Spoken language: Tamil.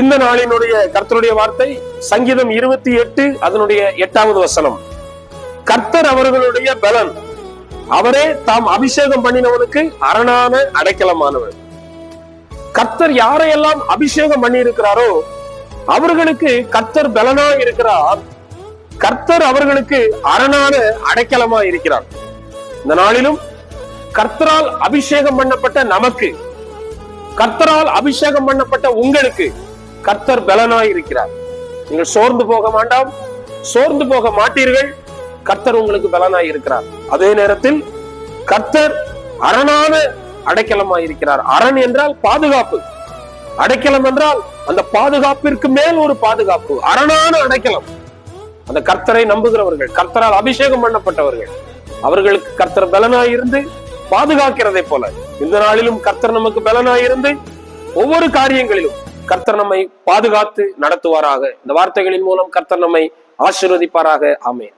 இந்த நாளினுடைய கர்த்தருடைய வார்த்தை சங்கீதம் இருபத்தி எட்டு அதனுடைய எட்டாவது வசனம். கர்த்தர் அவர்களுடைய பலன். அவரே தாம் அபிஷேகம் பண்ணினவனுக்கு அரணான அடைக்கலமானவர். கர்த்தர் யாரையெல்லாம் அபிஷேகம் பண்ணி இருக்கிறாரோ அவர்களுக்கு கர்த்தர் பலனா இருக்கிறார். கர்த்தர் அவர்களுக்கு அரணான அடைக்கலமா இருக்கிறார். இந்த நாளிலும் கர்த்தரால் அபிஷேகம் பண்ணப்பட்ட நமக்கு கர்த்தரால் அபிஷேகம் பண்ணப்பட்ட உங்களுக்கு கர்த்தர் பலனாய் இருக்கிறார். நீங்கள் சோர்ந்து போக வேண்டாம் சோர்ந்து போக மாட்டீர்கள். கர்த்தர் உங்களுக்கு பலனாய் இருக்கிறார். அதே நேரத்தில் கர்த்தர் அரணான அடைக்கலமாய் இருக்கிறார். அரண் என்றால் பாதுகாப்பு. அடைக்கலம் என்றால் அந்த பாதுகாப்பிற்கு மேல் ஒரு பாதுகாப்பு. அரணான அடைக்கலம். அந்த கர்த்தரை நம்புகிறவர்கள் கர்த்தரால் அபிஷேகம் பண்ணப்பட்டவர்கள் அவர்களுக்கு கர்த்தர் பலனாய் இருந்து பாதுகாக்கிறதை போல இந்த நாளிலும் கர்த்தர் நமக்கு பலனாய் இருந்து ஒவ்வொரு காரியங்களிலும் கர்த்தர் நம்மை பாதுகாத்து நடத்துவாராக. இந்த வார்த்தைகளின் மூலம் கர்த்தர் நம்மை ஆசீர்வதிப்பாராக. ஆமேன்.